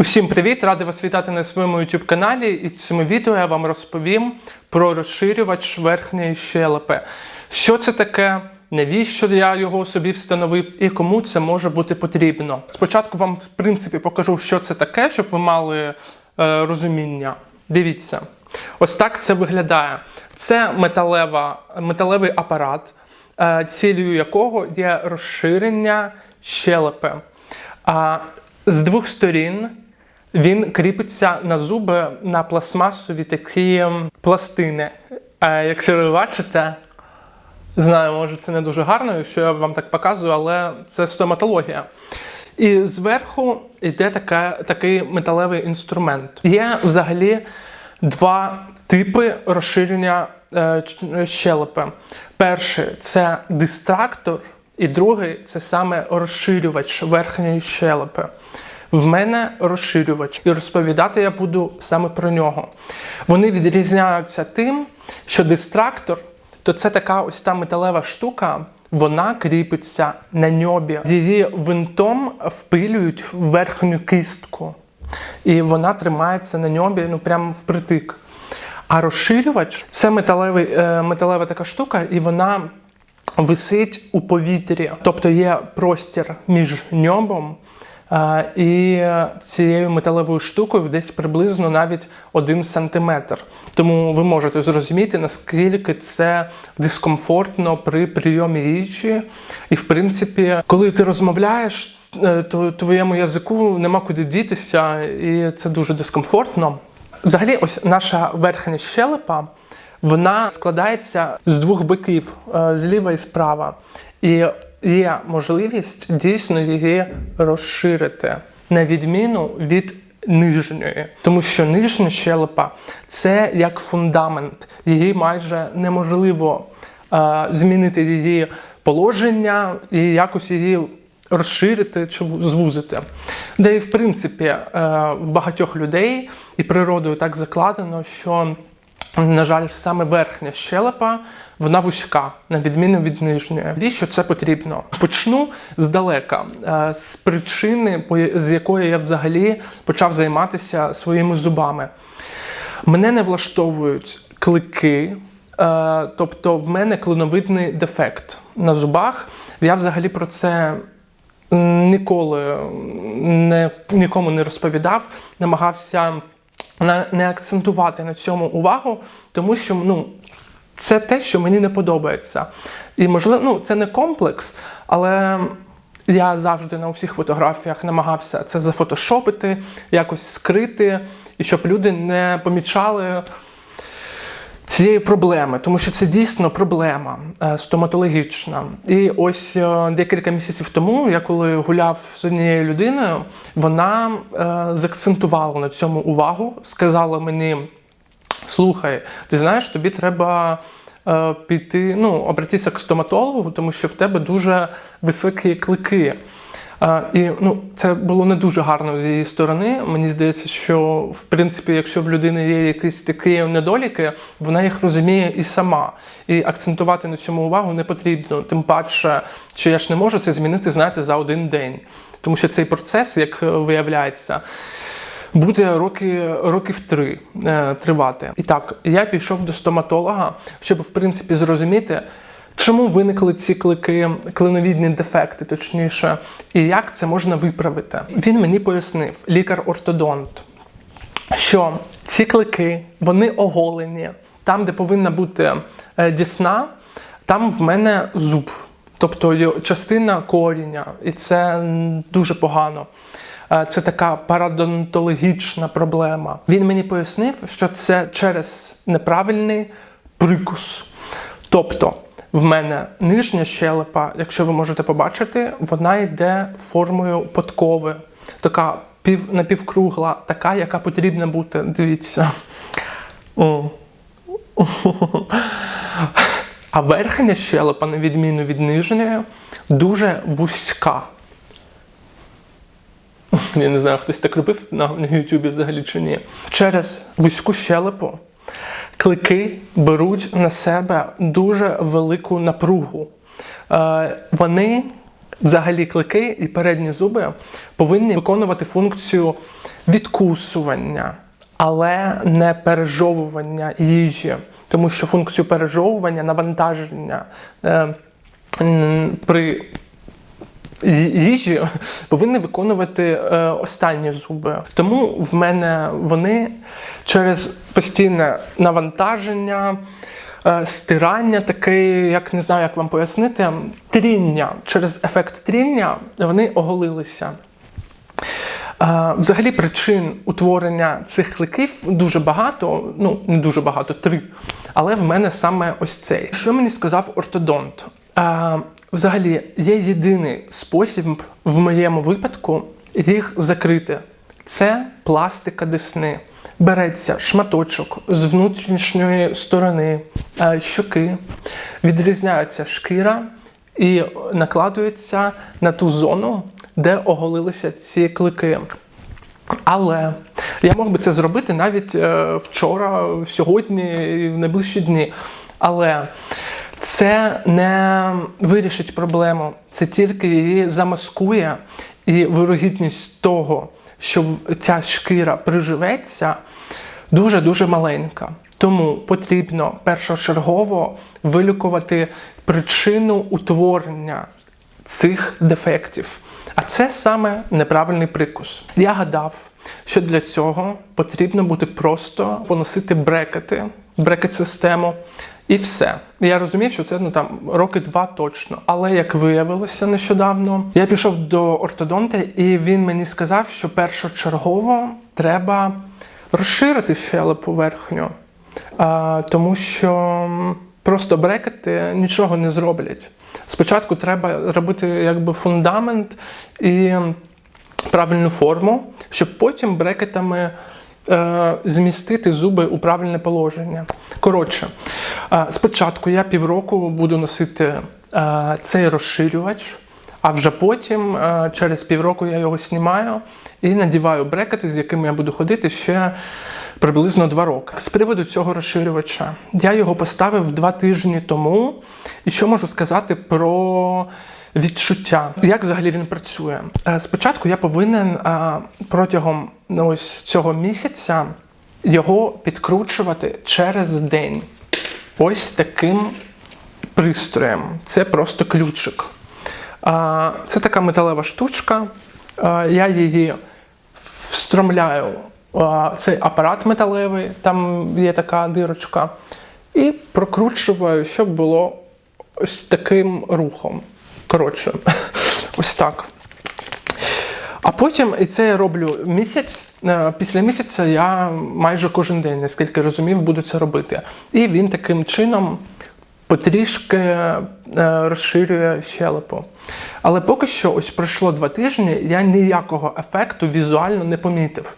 Усім привіт! Радий вас вітати на своєму YouTube каналі. І в цьому відео я вам розповім про розширювач верхньої щелепи. Що це таке? Навіщо я його собі встановив і кому це може бути потрібно? Спочатку вам, в принципі, покажу, що це таке, щоб ви мали е, розуміння. Дивіться, ось так це виглядає. Це металева, металевий апарат, е, цілею якого є розширення щелепи. А з двох сторін він кріпиться на зуби на пластмасові такі ем, пластини. Е, Якщо ви бачите, знаю, може це не дуже гарно, що я вам так показую, але це стоматологія. І зверху йде така, такий металевий інструмент. Є взагалі два типи розширення е, щелепи. Перший це дистрактор, і другий це саме розширювач верхньої щелепи. В мене розширювач, і розповідати я буду саме про нього. Вони відрізняються тим, що дистрактор то це така ось та металева штука, вона кріпиться на ньобі. Її винтом впилюють в верхню кістку. І вона тримається на ньобі ну прямо впритик. А розширювач це металевий, е, металева така штука, і вона висить у повітрі. Тобто є простір між ньобом і цією металевою штукою десь приблизно навіть один сантиметр. Тому ви можете зрозуміти, наскільки це дискомфортно при прийомі їжі. І, в принципі, коли ти розмовляєш, е, то твоєму язику нема куди дітися, і це дуже дискомфортно. Взагалі, ось наша верхня щелепа, вона складається з двох боків, е, зліва і справа. І є можливість дійсно її розширити, на відміну від нижньої. Тому що нижня щелепа це як фундамент, її майже неможливо е, змінити її положення і якось її розширити чи звузити. Де і в принципі е, в багатьох людей і природою так закладено, що, на жаль, саме верхня щелепа вона вузька, на відміну від нижньої. Навіщо це потрібно? Почну здалека, е, з причини, з якої я взагалі почав займатися своїми зубами. Мене не влаштовують клики, е, тобто в мене клиновидний дефект на зубах. Я взагалі про це ніколи не, нікому не розповідав, намагався на- не акцентувати на цьому увагу, тому що ну, це те, що мені не подобається. І можливо, ну, це не комплекс, але я завжди на усіх фотографіях намагався це зафотошопити, якось скрити, і щоб люди не помічали цієї проблеми, тому що це дійсно проблема е, стоматологічна. І ось е, декілька місяців тому, я коли гуляв з однією людиною, вона е, заакцентувала на цьому увагу, сказала мені: слухай, ти знаєш, тобі треба. е, Піти, ну, обратися к стоматологу, тому що в тебе дуже високі клики. Е, І ну, це було не дуже гарно з її сторони. Мені здається, що в принципі, якщо в людини є якісь такі недоліки, вона їх розуміє і сама. І акцентувати на цьому увагу не потрібно. Тим паче, що я ж не можу це змінити, знаєте, за один день. Тому що цей процес, як е, виявляється, буде роки, років три е, тривати. І так, я пішов до стоматолога, щоб в принципі зрозуміти, чому виникли ці клики, клиновідні дефекти, точніше, і як це можна виправити. Він мені пояснив, лікар-ортодонт, що ці клики вони оголені. Там, де повинна бути е, дісна, там в мене зуб, тобто частина коріння, і це дуже погано. Е, Це така парадонтологічна проблема. Він мені пояснив, що це через неправильний прикус. Тобто, в мене нижня щелепа, якщо ви можете побачити, вона йде формою подкови. Така пів, напівкругла, така, яка потрібна бути. Дивіться. А верхня щелепа, на відміну від нижньої, дуже вузька. Я не знаю, хтось так робив на, Ютубі взагалі чи ні. Через вузьку щелепу клики беруть на себе дуже велику напругу. Е, вони взагалі клики і передні зуби повинні виконувати функцію відкусування, але не пережовування їжі, тому що функцію пережовування, навантаження е, при їжі повинні виконувати е, останні зуби. Тому в мене вони через постійне навантаження, е, стирання, таке, як не знаю, як вам пояснити, тріння. Через ефект тріння вони оголилися. Е, Взагалі причин утворення цих кликів дуже багато, ну не дуже багато, три. Але в мене саме ось цей. Що мені сказав ортодонт? Е, Взагалі, є єдиний спосіб в моєму випадку їх закрити. Це пластика десни. Береться шматочок з внутрішньої сторони е, щоки, відрізняється шкіра і накладується на ту зону, де оголилися ці клики. Але я мог би це зробити навіть е, вчора, сьогодні і в найближчі дні. Але це не вирішить проблему, це тільки її замаскує, і вирогідність того, що ця шкіра приживеться, дуже-дуже маленька. Тому потрібно першочергово вилікувати причину утворення цих дефектів. А це саме неправильний прикус. Я гадав, що для цього потрібно буде просто поносити брекети, брекет-систему. І все. Я розумів, що це ну там роки два точно. Але як виявилося нещодавно, я пішов до ортодонта, і він мені сказав, що першочергово треба розширити щелепу верхню, а, тому що просто брекети нічого не зроблять. Спочатку треба робити якби фундамент і правильну форму, щоб потім брекетами е, змістити зуби у правильне положення. Коротше, е, спочатку я півроку буду носити е, цей розширювач, а вже потім, через півроку, я його знімаю і надіваю брекети, з якими я буду ходити ще приблизно два роки. З приводу цього розширювача, я його поставив два тижні тому. І що можу сказати про відчуття? Як взагалі він працює? Е, Спочатку я повинен е, протягом ну, ось цього місяця його підкручувати через день. Ось таким пристроєм. Це просто ключик. Це така металева штучка. Я її встромляю цей апарат металевий, там є така дирочка, і прокручую, щоб було ось таким рухом. Коротше, ось так. А потім, і це я роблю місяць. е, Після місяця я майже кожен день, наскільки розумів, буду це робити. І він таким чином потрішки е, розширює щелепу. Але поки що, ось пройшло два тижні, я ніякого ефекту візуально не помітив.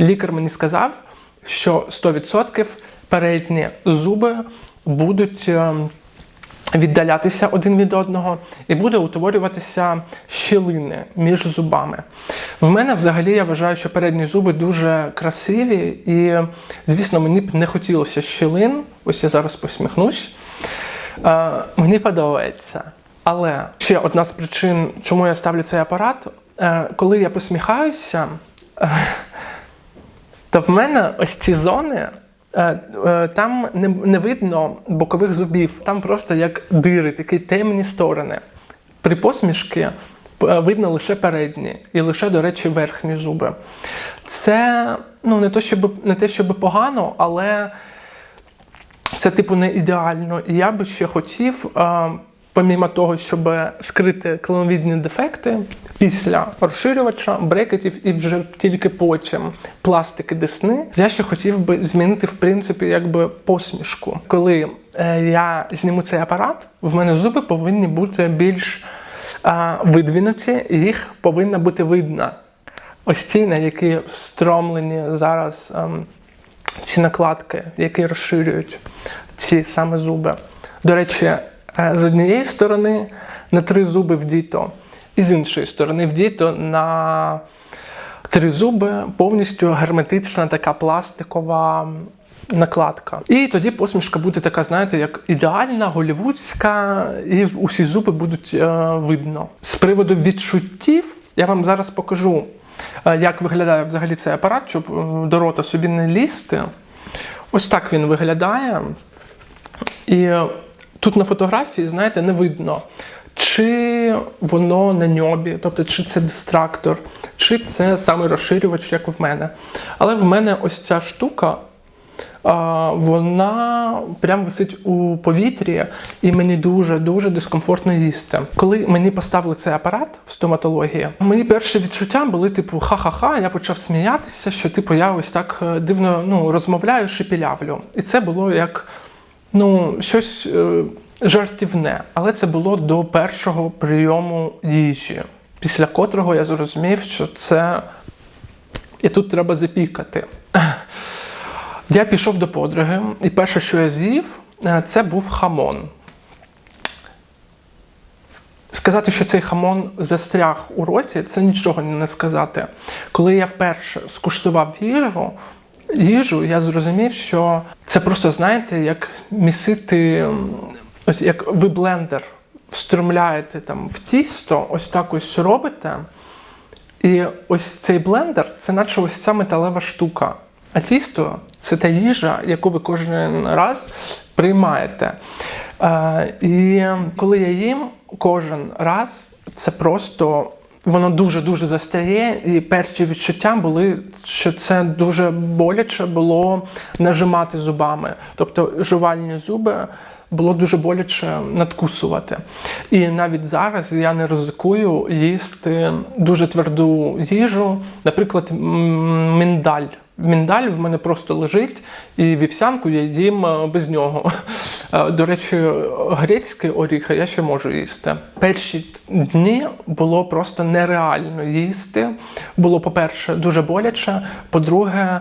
Лікар мені сказав, що 100% передні зуби будуть. Віддалятися один від одного і буде утворюватися щілини між зубами. В мене взагалі я вважаю, що передні зуби дуже красиві, і, звісно, мені б не хотілося щілин. Ось я зараз посміхнусь. Е, мені подобається. Але ще одна з причин, чому я ставлю цей апарат, е, коли я посміхаюся, е, то в мене ось ці зони. Е, е, Там не, не видно бокових зубів, там просто як дири, такі темні сторони. При посмішки е, видно лише передні і лише, до речі, верхні зуби. Це ну, не, то, щоб, не те, щоб погано, але це, типу, не ідеально. І я би ще хотів, помімо того, щоб скрити клиновідні дефекти після розширювача, брекетів і вже тільки потім пластики десни, я ще хотів би змінити, в принципі, якби посмішку. Коли е, я зніму цей апарат, в мене зуби повинні бути більш е, видвинуті, і їх повинно бути видно. Ось ті, на які встромлені зараз. ем, ці накладки, які розширюють ці саме зуби. До речі, з однієї сторони на три зуби вдіто, і з іншої сторони вдіто на три зуби повністю герметична така пластикова накладка. І тоді посмішка буде така, знаєте, як ідеальна, голівудська, і усі зуби будуть е, видно. З приводу відчуттів, я вам зараз покажу, е, як виглядає взагалі цей апарат, щоб е, до рота собі не лізти. Ось так він виглядає. І е, тут на фотографії, знаєте, не видно, чи воно на ньобі, тобто чи це дистрактор, чи це саме розширювач, як в мене. Але в мене ось ця штука, вона прям висить у повітрі, і мені дуже-дуже дискомфортно їсти. Коли мені поставили цей апарат в стоматології, мої перші відчуття були типу ха-ха-ха, я почав сміятися, що типу я ось так е, дивно ну, розмовляю, шепілявлю. І це було як ну, щось е, жартівне, але це було до першого прийому їжі, після котрого я зрозумів, що це і тут треба запікати. Я пішов до подруги, і перше, що я з'їв, е, це був хамон. Сказати, що цей хамон застряг у роті, це нічого не сказати. Коли я вперше скуштував їжу, їжу, я зрозумів, що це просто, знаєте, як місити, ось як ви блендер встромляєте там в тісто, ось так ось робите. І ось цей блендер це наче ось ця металева штука. А тісто це та їжа, яку ви кожен раз приймаєте. Е, і коли я їм кожен раз, це просто воно дуже-дуже застряє. І перші відчуття були, що це дуже боляче було нажимати зубами. Тобто жувальні зуби було дуже боляче надкусувати. І навіть зараз я не ризикую їсти дуже тверду їжу, наприклад, м, міндаль. В мене просто лежить, і вівсянку я їм е, без нього. Е, До речі, грецькі оріхи я ще можу їсти. Перші дні було просто нереально їсти. Було, по-перше, дуже боляче. По-друге,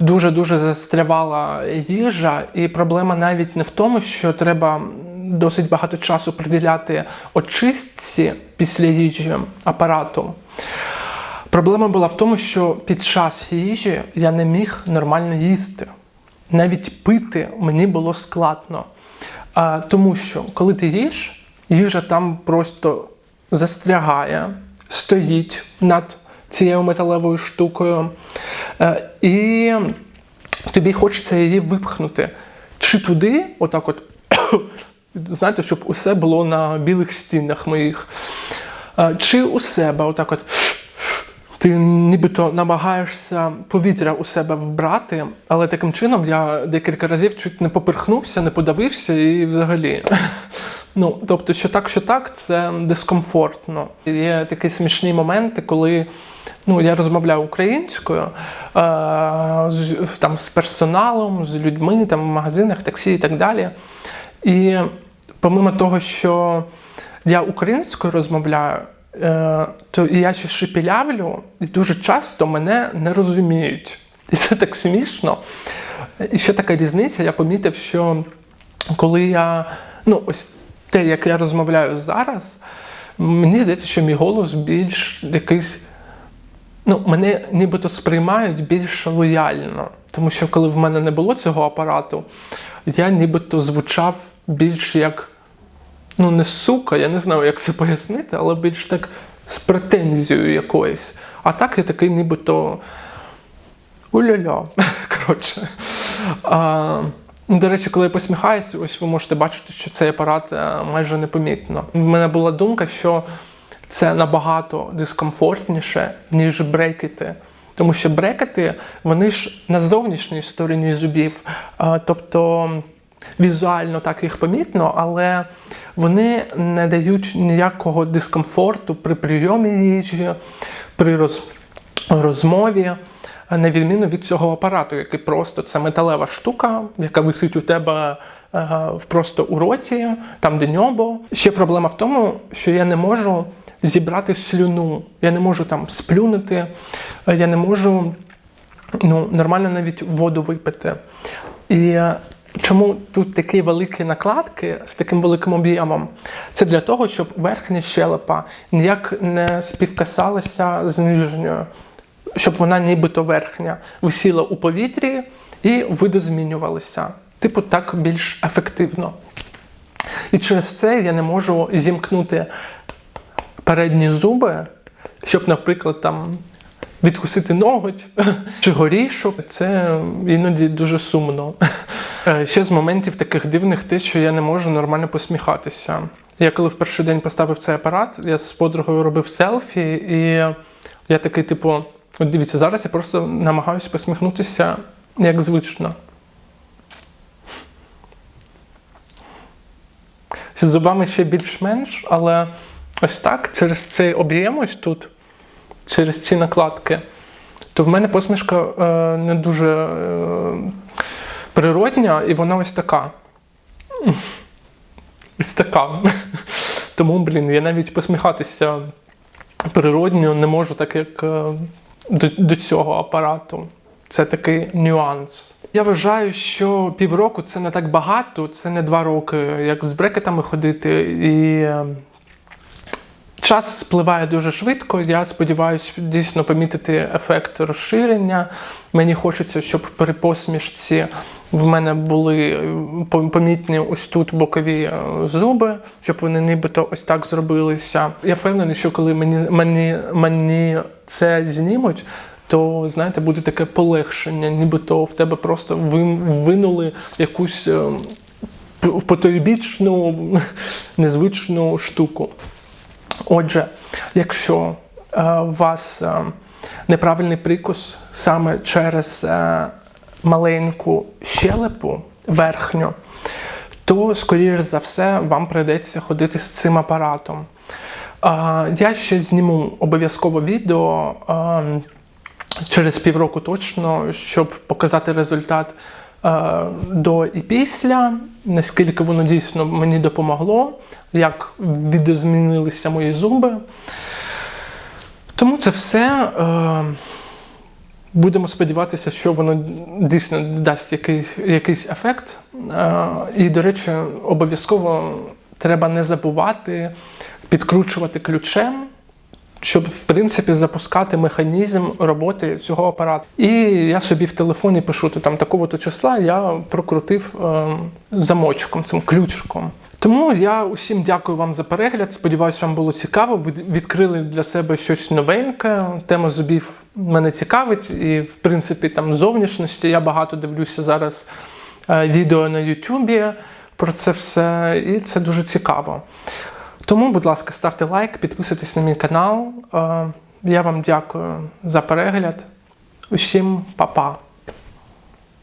дуже-дуже застрявала їжа, і проблема навіть не в тому, що треба досить багато часу приділяти очистці після їжі апарату. Проблема була в тому, що під час їжі я не міг нормально їсти. Навіть пити мені було складно. А, тому що коли ти їш, їжа там просто застрягає, стоїть над цією металевою штукою. Е, і тобі хочеться її випхнути. Чи туди, отак от, знаєте, щоб усе було на білих стінах моїх, Е, чи у себе, отак от. Ти нібито намагаєшся повітря у себе вбрати, але таким чином я декілька разів чуть не поперхнувся, не подавився і взагалі. Ну, тобто, що так, що так, це дискомфортно. Є такі смішні моменти, коли ну, я розмовляю українською е, там, з персоналом, з людьми там, в магазинах, таксі і так далі. І помимо того, що я українською розмовляю, то я ще шепілявлю, і дуже часто мене не розуміють. І це так смішно. І ще така різниця, я помітив, що коли я, ну, ось те, як я розмовляю зараз, мені здається, що мій голос більш якийсь. Ну, мене нібито сприймають більш лояльно. Тому що коли в мене не було цього апарату, я нібито звучав більш як ну не сука, я не знаю, як це пояснити, але більш так з претензією якоюсь. А так я такий нібито уля-ля. Коротше. А, до речі, коли я посміхаюся, ось ви можете бачити, що цей апарат е, майже непомітно. В мене була думка, що це набагато дискомфортніше, ніж брекети. Тому що брекети, вони ж на зовнішній стороні зубів. А, тобто візуально так їх помітно, але вони не дають ніякого дискомфорту при прийомі їжі, при роз... розмові, на відміну від цього апарату, який просто це металева штука, яка висить у тебе е, просто у роті, там де ньобо. Ще проблема в тому, що я не можу зібрати слюну, я не можу там сплюнути, е, я не можу ну, нормально навіть воду випити. І Чому тут такі великі накладки з таким великим об'ємом? Це для того, щоб верхня щелепа ніяк не співкасалася з нижньою, щоб вона нібито верхня висіла у повітрі і видозмінювалися. Типу, так більш ефективно. І через це я не можу зімкнути передні зуби, щоб, наприклад, там відкусити ноготь чи горішок. Це іноді дуже сумно. Е, Ще з моментів таких дивних те, що я не можу нормально посміхатися. Я коли в перший день поставив цей апарат, я з подругою робив селфі, і я такий, типу, от дивіться, зараз я просто намагаюся посміхнутися як звично. З зубами ще більш-менш, але ось так, через цей об'єм ось тут, через ці накладки, то в мене посмішка е, не дуже е, природня, і вона ось така. Ось така. Тому, блін, я навіть посміхатися природньо не можу, так як е, до, до цього апарату. Це такий нюанс. Я вважаю, що півроку це не так багато, це не два роки, як з брекетами ходити. І е, час спливає дуже швидко. Я сподіваюся дійсно помітити ефект розширення. Мені хочеться, щоб при посмішці в мене були помітні ось тут бокові е, зуби, щоб вони нібито ось так зробилися. Я впевнений, що коли мені, мені, мені це знімуть, то знаєте, буде таке полегшення, нібито в тебе просто винули якусь е, потойбічну, незвичну штуку. Отже, якщо е, у вас неправильний прикус саме через маленьку щелепу верхню, то, скоріш за все, вам прийдеться ходити з цим апаратом. Я ще зніму обов'язково відео через півроку точно, щоб показати результат до і після, наскільки воно дійсно мені допомогло, як відозмінилися мої зуби. Тому це все. Будемо сподіватися, що воно дійсно дасть якийсь, якийсь ефект. Е, І, до речі, обов'язково треба не забувати підкручувати ключем, щоб в принципі запускати механізм роботи цього апарату. І я собі в телефоні пишу то там такого-то числа, я прокрутив е, замочком, цим ключиком. Тому я усім дякую вам за перегляд. Сподіваюсь, вам було цікаво. Ви відкрили для себе щось новеньке. Тема зубів мене цікавить, і в принципі там зовнішності я багато дивлюся зараз е, відео на Ютубі про це все, і це дуже цікаво. Тому, будь ласка, ставте лайк, підписуйтесь на мій канал. Е, Я вам дякую за перегляд. Усім па-па.